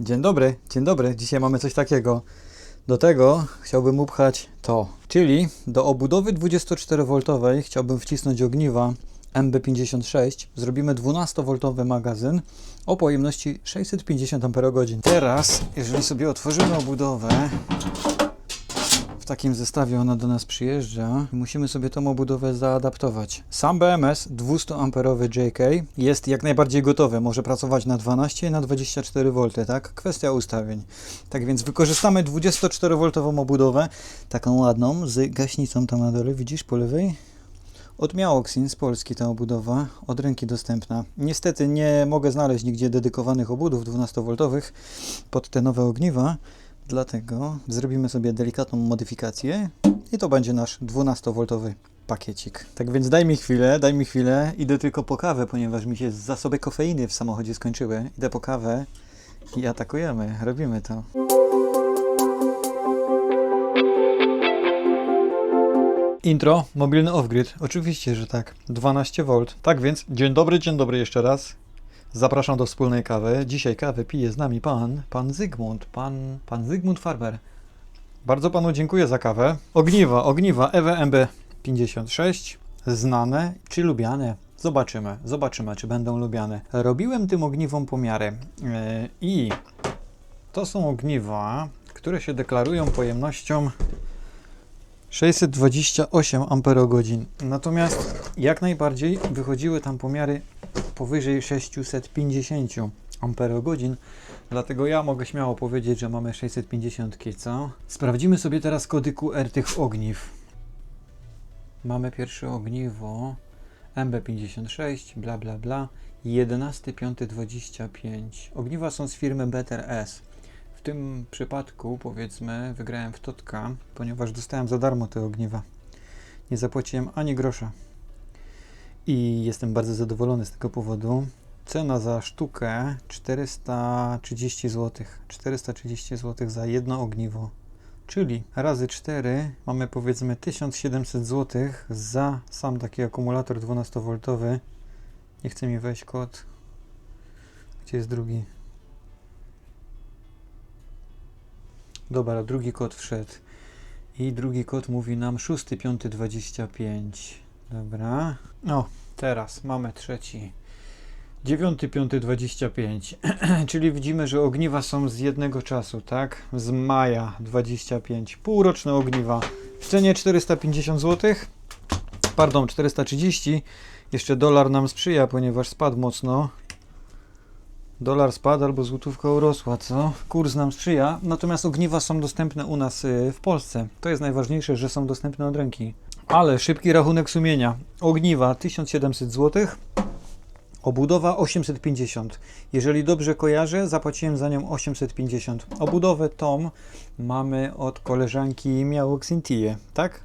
Dzień dobry, dzień dobry. Dzisiaj mamy coś takiego. Do tego chciałbym upchać to, czyli do obudowy 24V chciałbym wcisnąć ogniwa MB56. Zrobimy 12V magazyn o pojemności 650 Ah. Teraz, jeżeli sobie otworzymy obudowę, w takim zestawie ona do nas przyjeżdża. Musimy sobie tą obudowę zaadaptować. Sam BMS 200 amperowy JK jest jak najbardziej gotowy. Może pracować na 12 i na 24 V, tak? Kwestia ustawień. Tak więc wykorzystamy 24 V obudowę, taką ładną, z gaśnicą tam na dole, widzisz po lewej? Od Miaoxin z Polski ta obudowa, od ręki dostępna. Niestety nie mogę znaleźć nigdzie dedykowanych obudów 12V pod te nowe ogniwa, dlatego zrobimy sobie delikatną modyfikację i to będzie nasz 12V pakiecik. Tak więc daj mi chwilę, daj mi chwilę, idę tylko po kawę, ponieważ mi się zasoby kofeiny w samochodzie skończyły. Idę po kawę i atakujemy, robimy to. Intro, mobilny off-grid. Oczywiście, że tak. 12V. Tak więc, dzień dobry, dzień dobry jeszcze raz. Zapraszam do wspólnej kawy. Dzisiaj kawę pije z nami pan, pan Zygmunt, pan, pan Zygmunt Farber. Bardzo panu dziękuję za kawę. Ogniwa, ogniwa EWMB 56, znane czy lubiane? Zobaczymy, zobaczymy, czy będą lubiane. Robiłem tym ogniwom pomiary yy, i to są ogniwa, które się deklarują pojemnością 628 amperogodzin. Natomiast jak najbardziej wychodziły tam pomiary powyżej 650 amperogodzin. Dlatego ja mogę śmiało powiedzieć, że mamy 650 co? Sprawdzimy sobie teraz kody QR tych ogniw. Mamy pierwsze ogniwo MB56, bla bla bla. 11.5.25. Ogniwa są z firmy Better S. W tym przypadku, powiedzmy, wygrałem w Totka, ponieważ dostałem za darmo te ogniwa. Nie zapłaciłem ani grosza. I jestem bardzo zadowolony z tego powodu. Cena za sztukę 430 zł. 430 zł za jedno ogniwo. Czyli razy 4 mamy powiedzmy 1700 zł za sam taki akumulator 12V. Nie chce mi wejść kod. Gdzie jest drugi? Dobra, drugi kod wszedł. I drugi kod mówi nam 6.5.25. Dobra. No, teraz mamy trzeci. 9.5.25. Czyli widzimy, że ogniwa są z jednego czasu, tak? Z maja 25. Półroczne ogniwa. W cenie 450 zł. Pardon, 430. Jeszcze dolar nam sprzyja, ponieważ spadł mocno. Dolar spadł albo złotówka urosła, co? Kurs nam sprzyja. Natomiast ogniwa są dostępne u nas y, w Polsce. To jest najważniejsze, że są dostępne od ręki. Ale szybki rachunek sumienia. Ogniwa 1700 zł. Obudowa 850. Jeżeli dobrze kojarzę, zapłaciłem za nią 850. Obudowę tą mamy od koleżanki Miałoxintie, tak?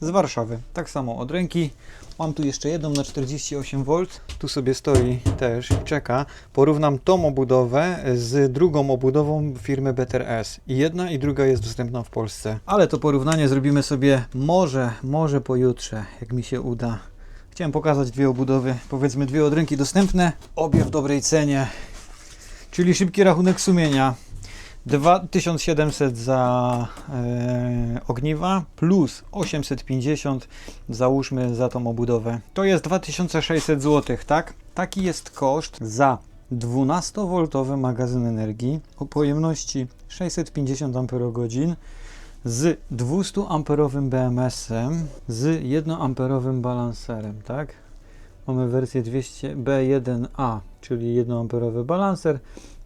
Z Warszawy. Tak samo od ręki. Mam tu jeszcze jedną na 48V. Tu sobie stoi też i czeka. Porównam tą obudowę z drugą obudową firmy Better S. I jedna i druga jest dostępna w Polsce. Ale to porównanie zrobimy sobie może, może pojutrze, jak mi się uda. Chciałem pokazać dwie obudowy, powiedzmy dwie od ręki dostępne, obie w dobrej cenie. Czyli szybki rachunek sumienia. 2700 za e, ogniwa plus 850 załóżmy za tą obudowę. To jest 2600 zł, tak? Taki jest koszt za 12V magazyn energii o pojemności 650 Ah z 200 amperowym BMS-em z 1 amperowym balanserem, tak? Mamy wersję 200 B1A, czyli 1 amperowy balanser,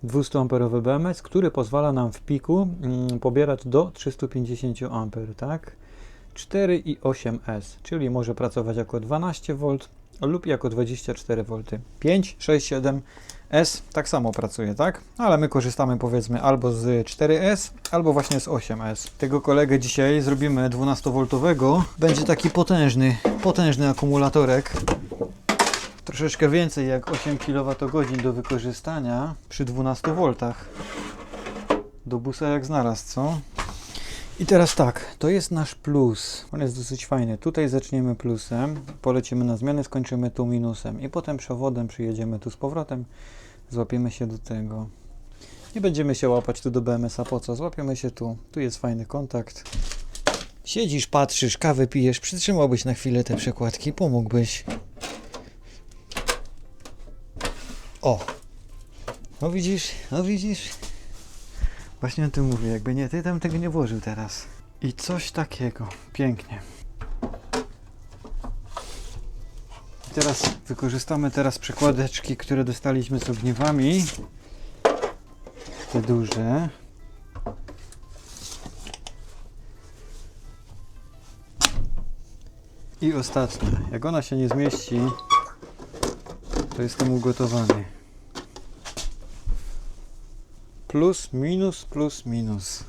200 amperowy BMS, który pozwala nam w piku mm, pobierać do 350 A, tak? 4,8S, czyli może pracować jako 12V lub jako 24V. 5, 6, 7 S tak samo pracuje, tak? Ale my korzystamy powiedzmy albo z 4S, albo właśnie z 8S. Tego kolegę dzisiaj zrobimy 12V. Będzie taki potężny, potężny akumulatorek. Troszeczkę więcej jak 8 kWh do wykorzystania przy 12V. Do busa jak znalazł, co? I teraz tak, to jest nasz plus. On jest dosyć fajny. Tutaj zaczniemy plusem, polecimy na zmianę, skończymy tu minusem. I potem przewodem przyjedziemy tu z powrotem, złapiemy się do tego. Nie będziemy się łapać tu do BMS-a, po co? Złapiemy się tu. Tu jest fajny kontakt. Siedzisz, patrzysz, kawę pijesz, przytrzymałbyś na chwilę te przekładki, pomógłbyś. O! No widzisz, no widzisz? Właśnie o tym mówię, jakby nie ty, tam tego nie włożył teraz. I coś takiego. Pięknie. I teraz wykorzystamy teraz przekładeczki, które dostaliśmy z ogniwami. Te duże. I ostatnia. Jak ona się nie zmieści, to jestem ugotowany. Plus, minus, plus, minus.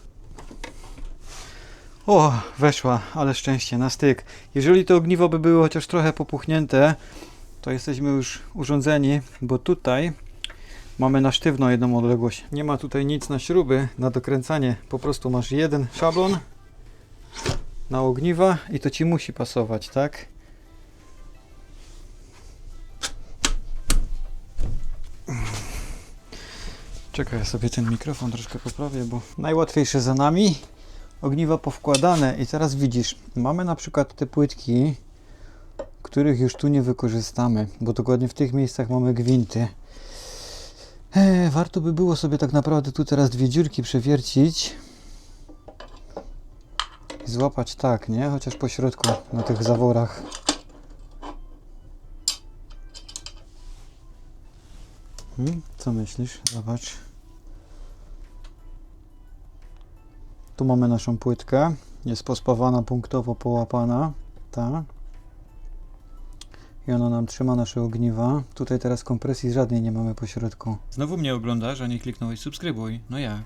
O, weszła, ale szczęście, na styk. Jeżeli to ogniwo by było chociaż trochę popuchnięte, to jesteśmy już urządzeni, bo tutaj mamy na sztywno jedną odległość. Nie ma tutaj nic na śruby, na dokręcanie. Po prostu masz jeden szablon na ogniwa i to ci musi pasować, tak? Czekaj, ja sobie ten mikrofon troszkę poprawię, bo najłatwiejsze za nami. Ogniwa powkładane i teraz widzisz, mamy na przykład te płytki, których już tu nie wykorzystamy, bo dokładnie w tych miejscach mamy gwinty. Eee, warto by było sobie tak naprawdę tu teraz dwie dziurki przewiercić i złapać tak, nie? Chociaż po środku, na tych zaworach. Hmm? Co myślisz? Zobacz. Tu mamy naszą płytkę. Jest pospawana, punktowo połapana. Ta. I ona nam trzyma nasze ogniwa. Tutaj teraz kompresji żadnej nie mamy po środku. Znowu mnie oglądasz, a nie kliknąłeś subskrybuj. No jak?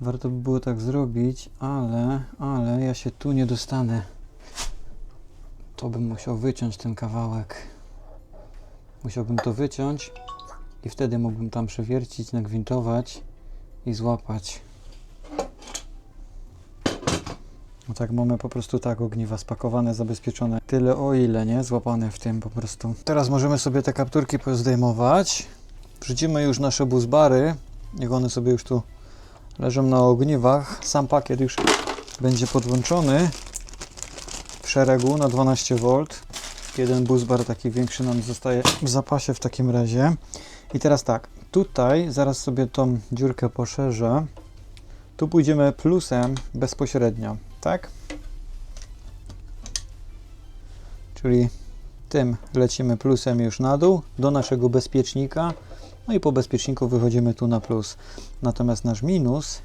Warto by było tak zrobić, ale, ale ja się tu nie dostanę. To bym musiał wyciąć ten kawałek. Musiałbym to wyciąć i wtedy mógłbym tam przewiercić, nagwintować i złapać. No tak mamy po prostu tak ogniwa spakowane, zabezpieczone. Tyle o ile, nie? Złapane w tym po prostu. Teraz możemy sobie te kapturki pozdejmować. Wrzucimy już nasze buzbary. Niech one sobie już tu leżą na ogniwach. Sam pakiet już będzie podłączony w szeregu na 12V. Jeden buzbar taki większy nam zostaje w zapasie w takim razie. I teraz tak, tutaj zaraz sobie tą dziurkę poszerzę. Tu pójdziemy plusem bezpośrednio, tak? Czyli tym lecimy plusem już na dół do naszego bezpiecznika. No i po bezpieczniku wychodzimy tu na plus. Natomiast nasz minus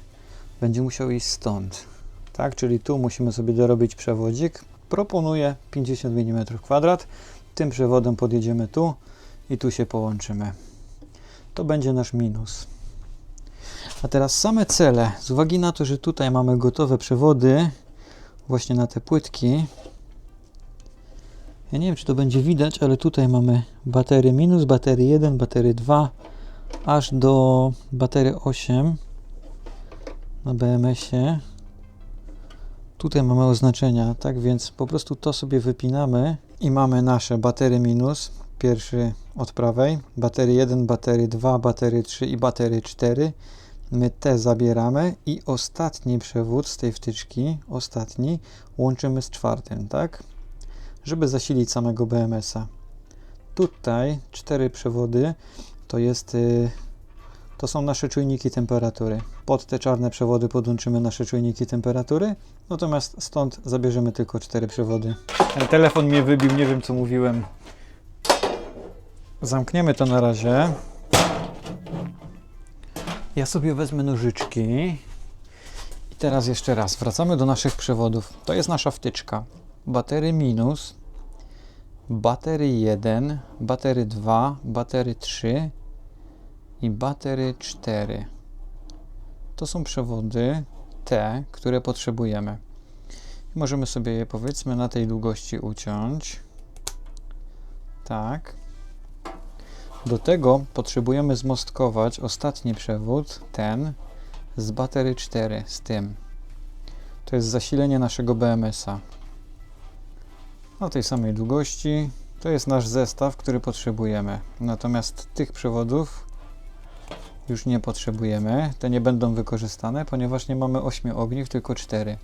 będzie musiał iść stąd. Tak, czyli tu musimy sobie dorobić przewodzik. Proponuję 50 mm kwadrat. Tym przewodem podjedziemy tu i tu się połączymy. To będzie nasz minus. A teraz same cele. Z uwagi na to, że tutaj mamy gotowe przewody właśnie na te płytki. Ja nie wiem, czy to będzie widać, ale tutaj mamy baterię minus, baterię 1, baterię 2, aż do baterii 8 na BMS-ie. Tutaj mamy oznaczenia, tak więc po prostu to sobie wypinamy i mamy nasze baterie minus, pierwszy od prawej, baterii 1, baterii 2, baterii 3 i baterii 4. My te zabieramy i ostatni przewód z tej wtyczki, ostatni, łączymy z czwartym, tak? Żeby zasilić samego BMS-a. Tutaj cztery przewody to jest y, to są nasze czujniki temperatury. Pod te czarne przewody podłączymy nasze czujniki temperatury, natomiast stąd zabierzemy tylko cztery przewody. Ten telefon mnie wybił, nie wiem co mówiłem. Zamkniemy to na razie. Ja sobie wezmę nożyczki. I teraz jeszcze raz, wracamy do naszych przewodów. To jest nasza wtyczka. Batery minus, batery 1, batery 2, batery 3 i batery 4. To są przewody te, które potrzebujemy. Możemy sobie je powiedzmy na tej długości uciąć. Tak. Do tego potrzebujemy zmostkować ostatni przewód, ten z baterii 4, z tym. To jest zasilenie naszego BMS-a. Na tej samej długości. To jest nasz zestaw, który potrzebujemy. Natomiast tych przewodów już nie potrzebujemy. Te nie będą wykorzystane, ponieważ nie mamy 8 ogniw, tylko 4.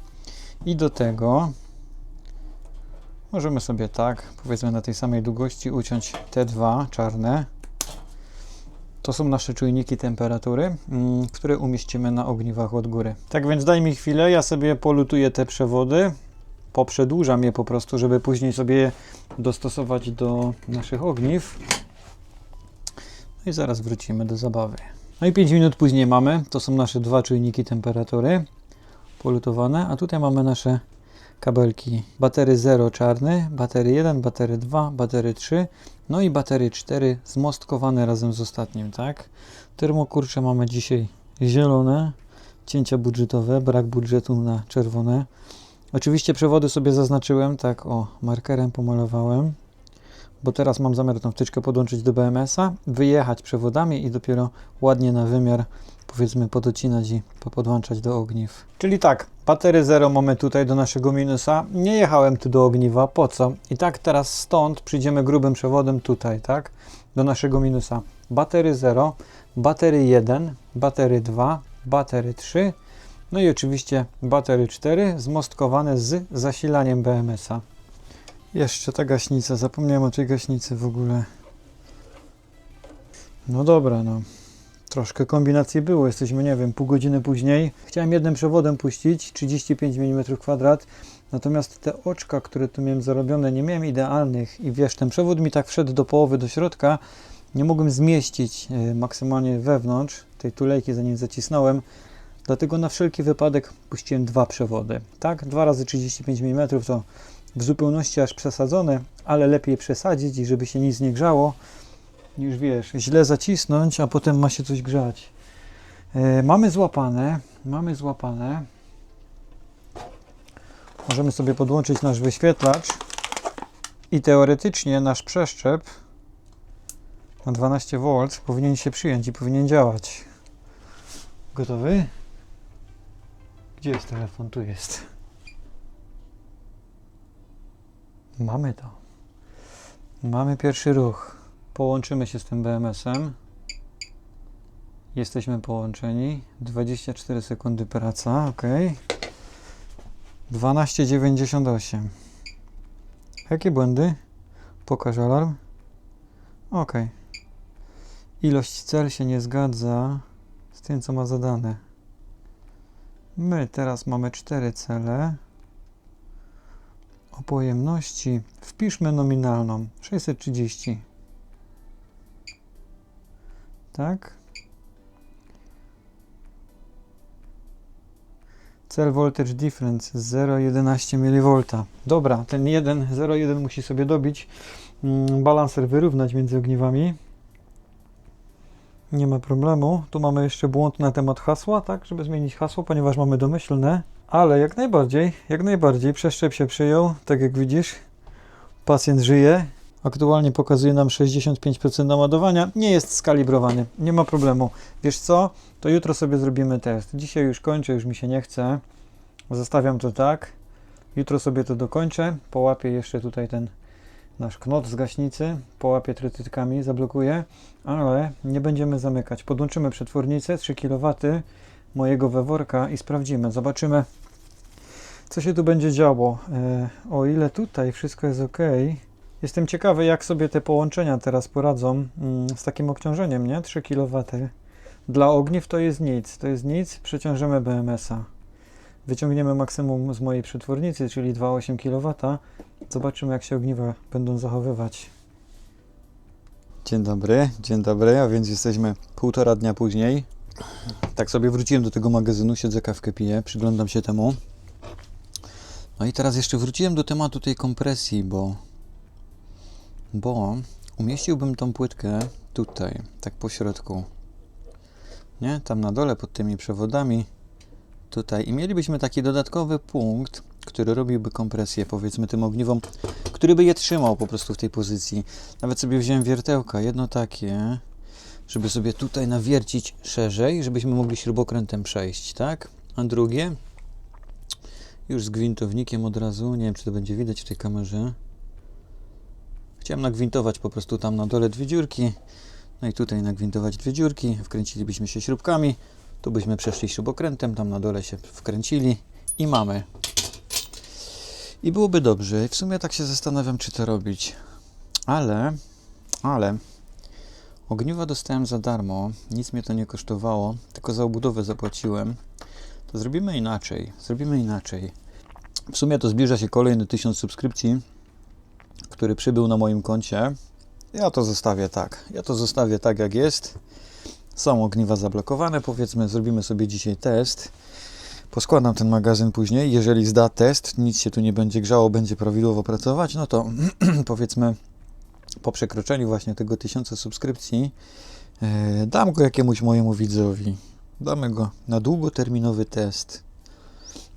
I do tego możemy sobie tak, powiedzmy na tej samej długości, uciąć te dwa czarne. To są nasze czujniki temperatury, mm, które umieścimy na ogniwach od góry. Tak więc daj mi chwilę, ja sobie polutuję te przewody, poprzedłużam je po prostu, żeby później sobie dostosować do naszych ogniw. No i zaraz wrócimy do zabawy. No i 5 minut później mamy, to są nasze dwa czujniki temperatury polutowane, a tutaj mamy nasze kabelki batery 0 czarny, batery 1, batery 2, batery 3, no i batery 4 zmostkowane razem z ostatnim, tak? Termokurcze mamy dzisiaj zielone, cięcia budżetowe, brak budżetu na czerwone. Oczywiście przewody sobie zaznaczyłem, tak o, markerem pomalowałem, bo teraz mam zamiar tą wtyczkę podłączyć do BMS-a, wyjechać przewodami i dopiero ładnie na wymiar powiedzmy podocinać i podłączać do ogniw. Czyli tak, batery 0 mamy tutaj do naszego minusa. Nie jechałem tu do ogniwa, po co? I tak teraz stąd przyjdziemy grubym przewodem tutaj, tak? Do naszego minusa. Batery 0, batery 1, batery 2, batery 3, no i oczywiście batery 4 zmostkowane z zasilaniem BMS-a. Jeszcze ta gaśnica, zapomniałem o tej gaśnicy w ogóle. No dobra, no. Troszkę kombinacji było, jesteśmy, nie wiem, pół godziny później. Chciałem jednym przewodem puścić, 35 mm natomiast te oczka, które tu miałem zarobione, nie miałem idealnych. I wiesz, ten przewód mi tak wszedł do połowy, do środka, nie mogłem zmieścić e, maksymalnie wewnątrz tej tulejki, zanim zacisnąłem, dlatego na wszelki wypadek puściłem dwa przewody, tak? Dwa razy 35 mm to w zupełności aż przesadzone, ale lepiej przesadzić i żeby się nic nie grzało, niż wiesz, źle zacisnąć, a potem ma się coś grzać. E, mamy złapane, mamy złapane. Możemy sobie podłączyć nasz wyświetlacz i teoretycznie nasz przeszczep na 12 V powinien się przyjąć i powinien działać. Gotowy? Gdzie jest telefon? Tu jest. Mamy to. Mamy pierwszy ruch. Połączymy się z tym BMS-em. Jesteśmy połączeni. 24 sekundy praca, ok. 12,98. Jakie błędy? Pokaż alarm. Ok. Ilość cel się nie zgadza z tym, co ma zadane. My teraz mamy 4 cele. O pojemności wpiszmy nominalną 630. Tak. Cell voltage difference 0,11 mV. Dobra, ten 1, 0,1 musi sobie dobić. Mm, Balanser wyrównać między ogniwami. Nie ma problemu. Tu mamy jeszcze błąd na temat hasła, tak, żeby zmienić hasło, ponieważ mamy domyślne. Ale jak najbardziej, jak najbardziej przeszczep się przyjął, tak jak widzisz. Pacjent żyje, Aktualnie pokazuje nam 65% naładowania. Nie jest skalibrowany, nie ma problemu. Wiesz co? To jutro sobie zrobimy test. Dzisiaj już kończę, już mi się nie chce. Zostawiam to tak. Jutro sobie to dokończę. Połapię jeszcze tutaj ten nasz knot z gaśnicy. Połapię trytytkami, zablokuję, ale nie będziemy zamykać. Podłączymy przetwornicę 3 kW mojego weworka i sprawdzimy. Zobaczymy, co się tu będzie działo. E, o ile tutaj wszystko jest ok. Jestem ciekawy, jak sobie te połączenia teraz poradzą mm, z takim obciążeniem, nie? 3 kW. Dla ogniw to jest nic, to jest nic, przeciążymy BMS-a. Wyciągniemy maksimum z mojej przetwornicy, czyli 2,8 kW. Zobaczymy, jak się ogniwa będą zachowywać. Dzień dobry, dzień dobry, a więc jesteśmy półtora dnia później. Tak sobie wróciłem do tego magazynu, siedzę kawkę piję, przyglądam się temu. No i teraz jeszcze wróciłem do tematu tej kompresji, bo bo umieściłbym tą płytkę tutaj, tak po środku. Nie? Tam na dole pod tymi przewodami. Tutaj. I mielibyśmy taki dodatkowy punkt, który robiłby kompresję, powiedzmy, tym ogniwom, który by je trzymał po prostu w tej pozycji. Nawet sobie wziąłem wiertełka, jedno takie, żeby sobie tutaj nawiercić szerzej, żebyśmy mogli śrubokrętem przejść, tak? A drugie, już z gwintownikiem od razu, nie wiem, czy to będzie widać w tej kamerze. Chciałem nagwintować po prostu tam na dole dwie dziurki. No i tutaj nagwintować dwie dziurki, wkręcilibyśmy się śrubkami, tu byśmy przeszli śrubokrętem, tam na dole się wkręcili i mamy. I byłoby dobrze. W sumie tak się zastanawiam, czy to robić. Ale, ale ogniwa dostałem za darmo, nic mnie to nie kosztowało, tylko za obudowę zapłaciłem. To zrobimy inaczej. Zrobimy inaczej. W sumie to zbliża się kolejny tysiąc subskrypcji, który przybył na moim koncie. Ja to zostawię tak. Ja to zostawię tak, jak jest. Są ogniwa zablokowane, powiedzmy, zrobimy sobie dzisiaj test. Poskładam ten magazyn później. Jeżeli zda test, nic się tu nie będzie grzało, będzie prawidłowo pracować, no to powiedzmy po przekroczeniu właśnie tego tysiąca subskrypcji e, dam go jakiemuś mojemu widzowi. Damy go na długoterminowy test.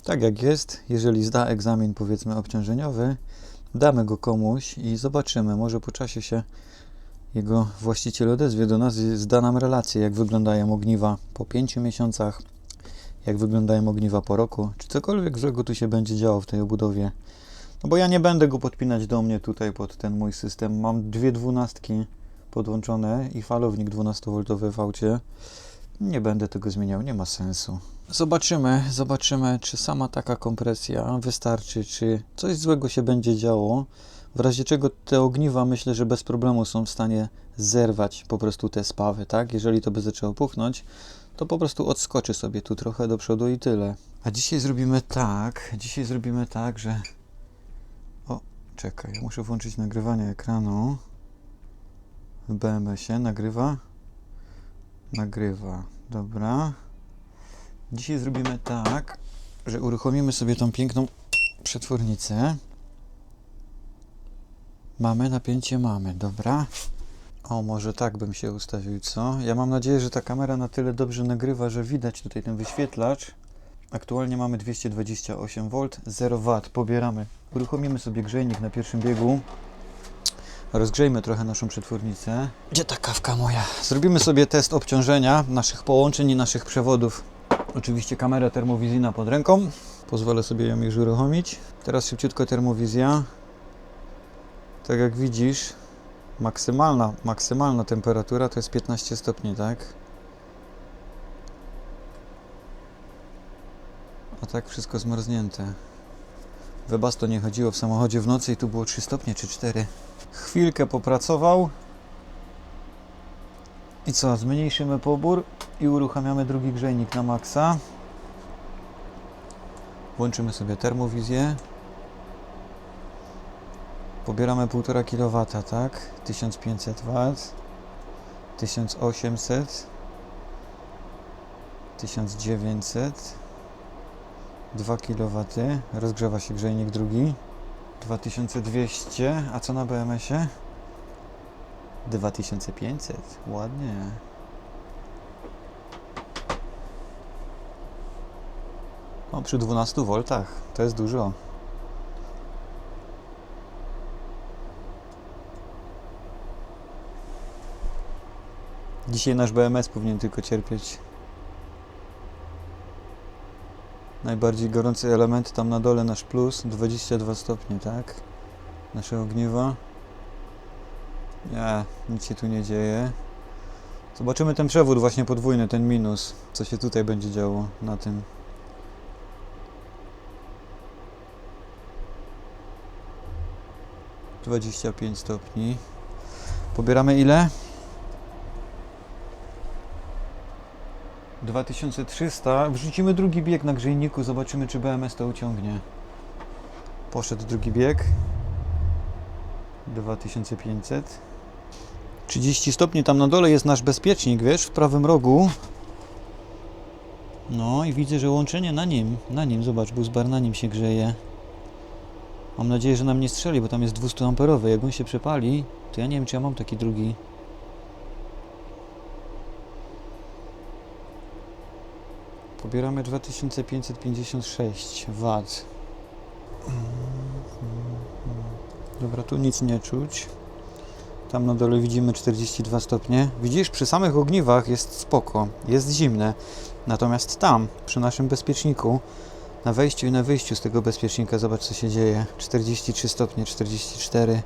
Tak jak jest, jeżeli zda egzamin powiedzmy obciążeniowy, damy go komuś i zobaczymy, może po czasie się jego właściciel odezwie do nas i zda nam relację, jak wyglądają ogniwa po 5 miesiącach, jak wyglądają ogniwa po roku, czy cokolwiek złego tu się będzie działo w tej obudowie. No bo ja nie będę go podpinać do mnie tutaj pod ten mój system. Mam dwie dwunastki podłączone i falownik 12V w aucie. Nie będę tego zmieniał, nie ma sensu. Zobaczymy, zobaczymy, czy sama taka kompresja wystarczy, czy coś złego się będzie działo. W razie czego te ogniwa myślę, że bez problemu są w stanie zerwać po prostu te spawy, tak? Jeżeli to by zaczęło puchnąć, to po prostu odskoczy sobie tu trochę do przodu i tyle. A dzisiaj zrobimy tak, dzisiaj zrobimy tak, że... O, czekaj, muszę włączyć nagrywanie ekranu. W BMS-ie nagrywa. Nagrywa, dobra. Dzisiaj zrobimy tak, że uruchomimy sobie tą piękną przetwornicę. Mamy napięcie, mamy, dobra. O, może tak bym się ustawił, co? Ja mam nadzieję, że ta kamera na tyle dobrze nagrywa, że widać tutaj ten wyświetlacz. Aktualnie mamy 228V, 0 W. Pobieramy. Uruchomimy sobie grzejnik na pierwszym biegu. Rozgrzejmy trochę naszą przetwornicę. Gdzie ta kawka moja? Zrobimy sobie test obciążenia naszych połączeń i naszych przewodów. Oczywiście kamera termowizyjna pod ręką. Pozwolę sobie ją już uruchomić. Teraz szybciutko termowizja. Tak jak widzisz, maksymalna, maksymalna temperatura to jest 15 stopni, tak? A tak wszystko zmarznięte. Webasto nie chodziło w samochodzie w nocy i tu było 3 stopnie czy 4. Chwilkę popracował. I co, zmniejszymy pobór i uruchamiamy drugi grzejnik na maksa. Włączymy sobie termowizję. Pobieramy 1,5 kW, tak? 1500 W, 1800, 1900, 2 kW, rozgrzewa się grzejnik drugi, 2200, a co na BMS-ie? 2500, ładnie. O, przy 12 V to jest dużo. Dzisiaj nasz BMS powinien tylko cierpieć. Najbardziej gorący element tam na dole nasz plus 22 stopnie, tak? Nasze ogniwa. Nie, nic się tu nie dzieje. Zobaczymy ten przewód właśnie podwójny, ten minus. Co się tutaj będzie działo na tym. Dwadzieścia pięć stopni. Pobieramy ile? 2300. Wrzucimy drugi bieg na grzejniku, zobaczymy czy BMS to uciągnie. Poszedł drugi bieg. 2500. 30 stopni tam na dole jest nasz bezpiecznik, wiesz, w prawym rogu. No i widzę, że łączenie na nim, na nim, zobacz, buzbar na nim się grzeje. Mam nadzieję, że nam nie strzeli, bo tam jest 200 amperowy. Jak on się przepali, to ja nie wiem, czy ja mam taki drugi. Pobieramy 2556 W. Dobra, tu nic nie czuć. Tam na dole widzimy 42 stopnie. Widzisz, przy samych ogniwach jest spoko, jest zimne. Natomiast tam, przy naszym bezpieczniku, na wejściu i na wyjściu z tego bezpiecznika, zobacz co się dzieje. 43 stopnie, 44.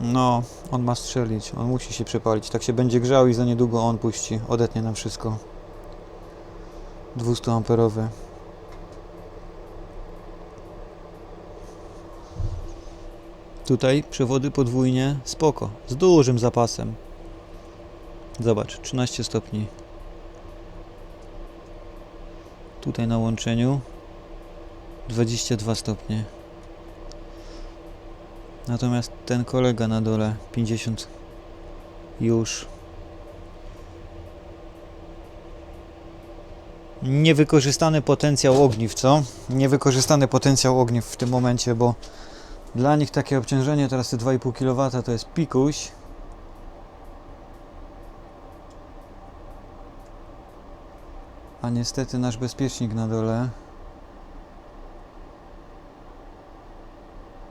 No, on ma strzelić, on musi się przepalić. Tak się będzie grzał i za niedługo on puści, odetnie nam wszystko. 200 amperowy. Tutaj przewody podwójnie, spoko, z dużym zapasem. Zobacz, 13 stopni. Tutaj na łączeniu 22 stopnie. Natomiast ten kolega na dole 50 już niewykorzystany potencjał ogniw, co? Niewykorzystany potencjał ogniw w tym momencie, bo dla nich takie obciążenie teraz te 2,5 kW to jest pikuś. A niestety nasz bezpiecznik na dole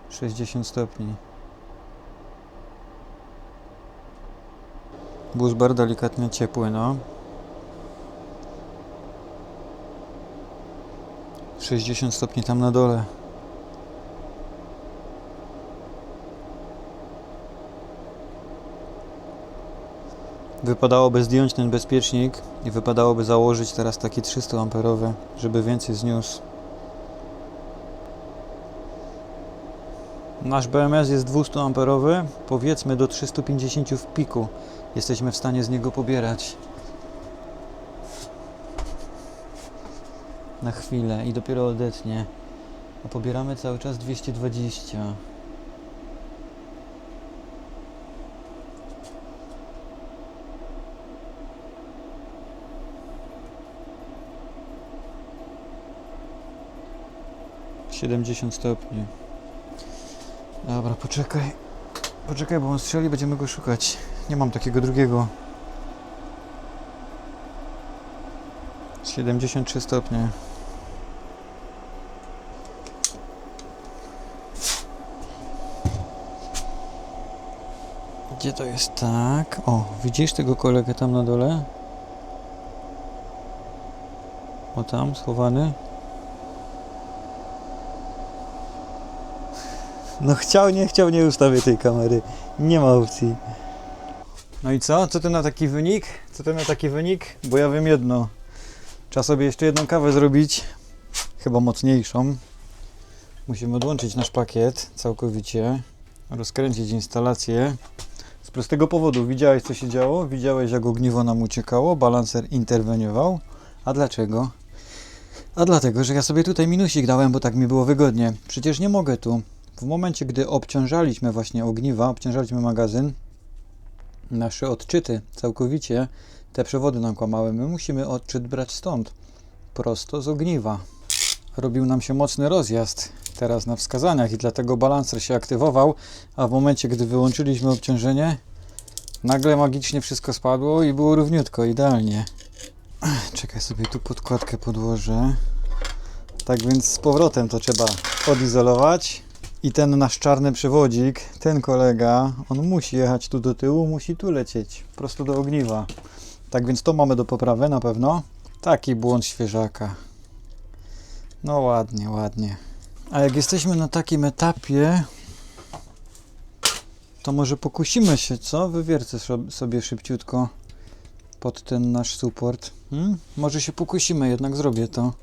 60 stopni. Buzbar delikatnie ciepły, no. 60 stopni tam na dole. Wypadałoby zdjąć ten bezpiecznik i wypadałoby założyć teraz taki 300 amperowy, żeby więcej zniósł. Nasz BMS jest 200 amperowy, powiedzmy do 350 w piku. Jesteśmy w stanie z niego pobierać. Na chwilę i dopiero odetnie. A pobieramy cały czas 220. Siedemdziesiąt stopni. Dobra, poczekaj. Poczekaj, bo on strzeli, będziemy go szukać. Nie mam takiego drugiego. 73 stopnie. Gdzie to jest? Tak. O, widzisz tego kolegę tam na dole? O tam, schowany. No chciał, nie chciał, nie ustawię tej kamery. Nie ma opcji. No i co? Co ty na taki wynik? Co ty na taki wynik? Bo ja wiem jedno. Trzeba sobie jeszcze jedną kawę zrobić. Chyba mocniejszą. Musimy odłączyć nasz pakiet całkowicie. Rozkręcić instalację. Z prostego powodu. Widziałeś co się działo? Widziałeś jak ogniwo nam uciekało? Balancer interweniował. A dlaczego? A dlatego, że ja sobie tutaj minusik dałem, bo tak mi było wygodnie. Przecież nie mogę tu. W momencie, gdy obciążaliśmy właśnie ogniwa, obciążaliśmy magazyn, nasze odczyty całkowicie, te przewody nam kłamały. My musimy odczyt brać stąd, prosto z ogniwa. Robił nam się mocny rozjazd teraz na wskazaniach i dlatego balancer się aktywował, a w momencie, gdy wyłączyliśmy obciążenie, nagle magicznie wszystko spadło i było równiutko, idealnie. Czekaj sobie tu podkładkę podłożę. Tak więc z powrotem to trzeba odizolować. I ten nasz czarny przewodzik, ten kolega, on musi jechać tu do tyłu, musi tu lecieć, prosto do ogniwa. Tak więc to mamy do poprawy na pewno. Taki błąd świeżaka. No ładnie, ładnie. A jak jesteśmy na takim etapie, to może pokusimy się, co? Wywiercę sobie szybciutko pod ten nasz support. Hmm? Może się pokusimy, jednak zrobię to.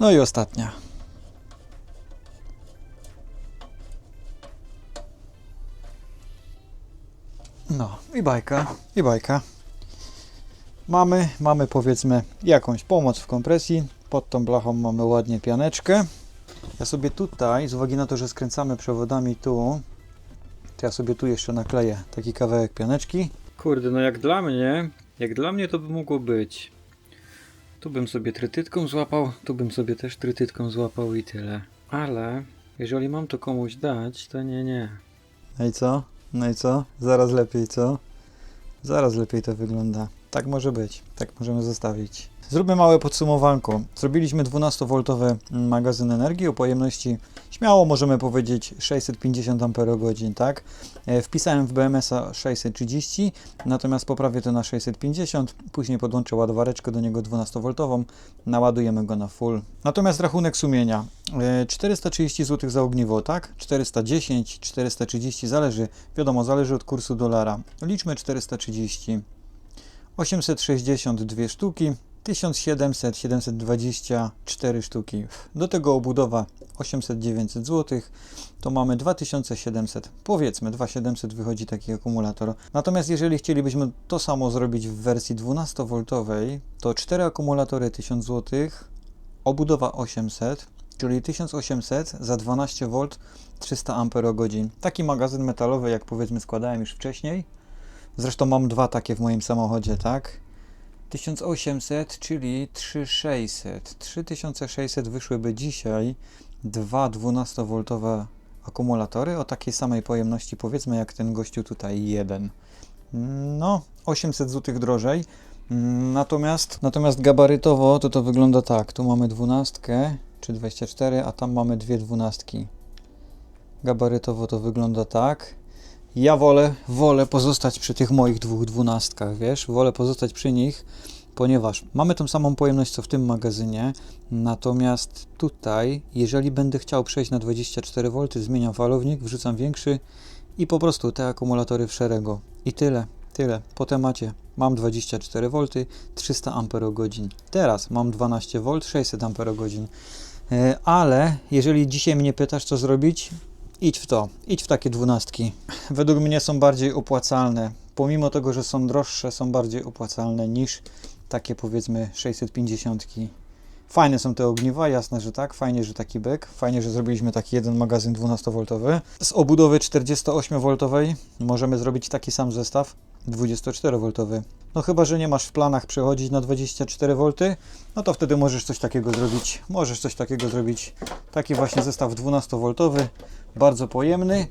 No i ostatnia. No i bajka, i bajka. Mamy, mamy powiedzmy jakąś pomoc w kompresji. Pod tą blachą mamy ładnie pianeczkę. Ja sobie tutaj, z uwagi na to, że skręcamy przewodami tu, to ja sobie tu jeszcze nakleję taki kawałek pianeczki. Kurde, no jak dla mnie, jak dla mnie to by mogło być. Tu bym sobie trytytką złapał, tu bym sobie też trytytką złapał i tyle. Ale jeżeli mam to komuś dać, to nie, nie. No i co? No i co? Zaraz lepiej, co? Zaraz lepiej to wygląda. Tak może być. Tak możemy zostawić. Zróbmy małe podsumowanko. Zrobiliśmy 12V magazyn energii o pojemności śmiało możemy powiedzieć 650 Ah, tak? E, Wpisałem w BMS-a 630, natomiast poprawię to na 650, później podłączę ładowareczkę do niego 12V, naładujemy go na full. Natomiast rachunek sumienia. E, 430 zł za ogniwo, tak? 410, 430, zależy, wiadomo, zależy od kursu dolara. Liczmy 430. 862 sztuki, 1700, 724 sztuki. Do tego obudowa 800-900 zł, to mamy 2700. Powiedzmy, 2700 wychodzi taki akumulator. Natomiast jeżeli chcielibyśmy to samo zrobić w wersji 12V, to 4 akumulatory 1000 zł, obudowa 800, czyli 1800 za 12V 300 Ah. Taki magazyn metalowy, jak powiedzmy składałem już wcześniej. Zresztą mam dwa takie w moim samochodzie, tak? 1800, czyli 3600. 3600 wyszłyby dzisiaj dwa 12V akumulatory o takiej samej pojemności, powiedzmy, jak ten gościu tutaj jeden. No, 800 zł drożej. Natomiast, natomiast gabarytowo to to wygląda tak. Tu mamy 12 czy 24, a tam mamy dwie dwunastki. Gabarytowo to wygląda tak. Ja wolę, wolę pozostać przy tych moich dwóch dwunastkach, wiesz? Wolę pozostać przy nich, ponieważ mamy tą samą pojemność co w tym magazynie, natomiast tutaj, jeżeli będę chciał przejść na 24V, zmieniam falownik, wrzucam większy i po prostu te akumulatory w szeregu. I tyle, tyle. Po temacie mam 24V, 300 Ah. Teraz mam 12V, 600 Ah. Ale jeżeli dzisiaj mnie pytasz, co zrobić, idź w to, idź w takie dwunastki. Według mnie są bardziej opłacalne. Pomimo tego, że są droższe, są bardziej opłacalne niż takie powiedzmy 650. Fajne są te ogniwa, jasne, że tak. Fajnie, że taki bek. Fajnie, że zrobiliśmy taki jeden magazyn 12V. Z obudowy 48V możemy zrobić taki sam zestaw 24V. No chyba, że nie masz w planach przechodzić na 24V, no to wtedy możesz coś takiego zrobić. Możesz coś takiego zrobić. Taki właśnie zestaw 12V, bardzo pojemny.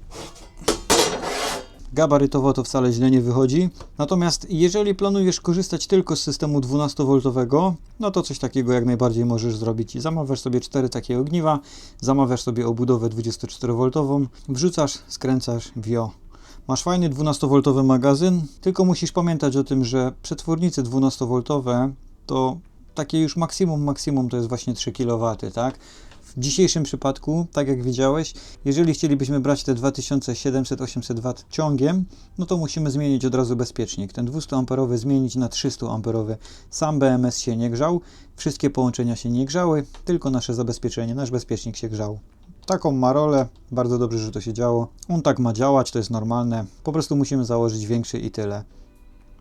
Gabarytowo to wcale źle nie wychodzi. Natomiast jeżeli planujesz korzystać tylko z systemu 12V, no to coś takiego jak najbardziej możesz zrobić. Zamawiasz sobie cztery takie ogniwa, zamawiasz sobie obudowę 24V, wrzucasz, skręcasz, wio. Masz fajny 12V magazyn, tylko musisz pamiętać o tym, że przetwornice 12V to takie już maksimum, maksimum to jest właśnie 3 kW, tak? W dzisiejszym przypadku, tak jak widziałeś, jeżeli chcielibyśmy brać te 2700-800 W ciągiem, no to musimy zmienić od razu bezpiecznik. Ten 200 amperowy zmienić na 300 amperowy. Sam BMS się nie grzał, wszystkie połączenia się nie grzały, tylko nasze zabezpieczenie, nasz bezpiecznik się grzał. Taką ma rolę, bardzo dobrze, że to się działo. On tak ma działać, to jest normalne. Po prostu musimy założyć większy i tyle.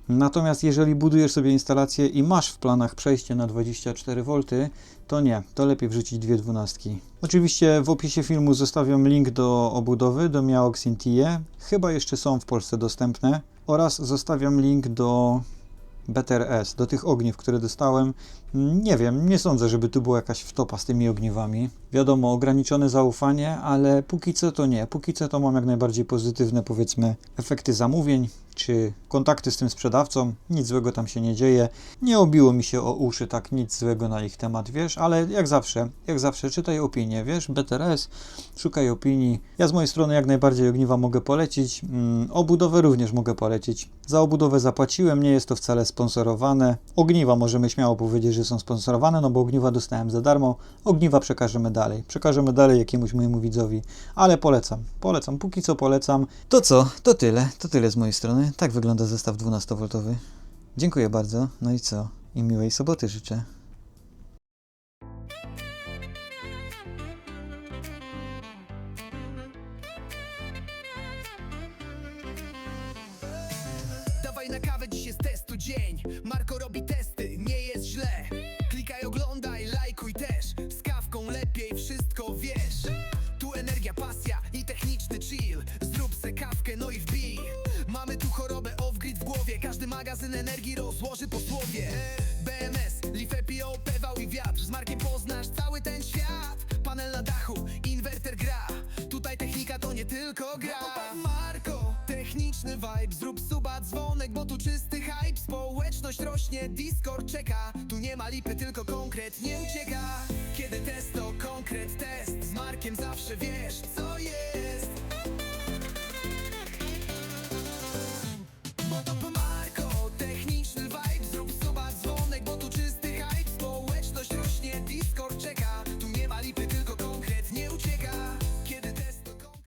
Natomiast jeżeli budujesz sobie instalację i masz w planach przejście na 24V, to nie, to lepiej wrzucić dwie dwunastki. Oczywiście w opisie filmu zostawiam link do obudowy, do Miaox Intie. Chyba jeszcze są w Polsce dostępne. Oraz zostawiam link do BTRS, do tych ogniw, które dostałem. Nie wiem, nie sądzę, żeby tu była jakaś wtopa z tymi ogniwami. Wiadomo, ograniczone zaufanie, ale póki co to nie. Póki co to mam jak najbardziej pozytywne, powiedzmy, efekty zamówień czy kontakty z tym sprzedawcą. Nic złego tam się nie dzieje. Nie obiło mi się o uszy tak nic złego na ich temat, wiesz, ale jak zawsze, jak zawsze czytaj opinię, wiesz, BTRS, szukaj opinii. Ja z mojej strony jak najbardziej ogniwa mogę polecić. Mm, obudowę również mogę polecić. Za obudowę zapłaciłem, nie jest to wcale sponsorowane. Ogniwa możemy śmiało powiedzieć, że są sponsorowane, no bo ogniwa dostałem za darmo. Ogniwa przekażemy dalej. Przekażemy dalej jakiemuś mojemu widzowi, ale polecam. Polecam, póki co polecam. To co? To tyle. To tyle z mojej strony. Tak wygląda zestaw 12V. Dziękuję bardzo. No i co? I miłej soboty życzę. Dawaj na kawę, dziś jest testu dzień Discord czeka. Tu nie ma lipy, tylko konkret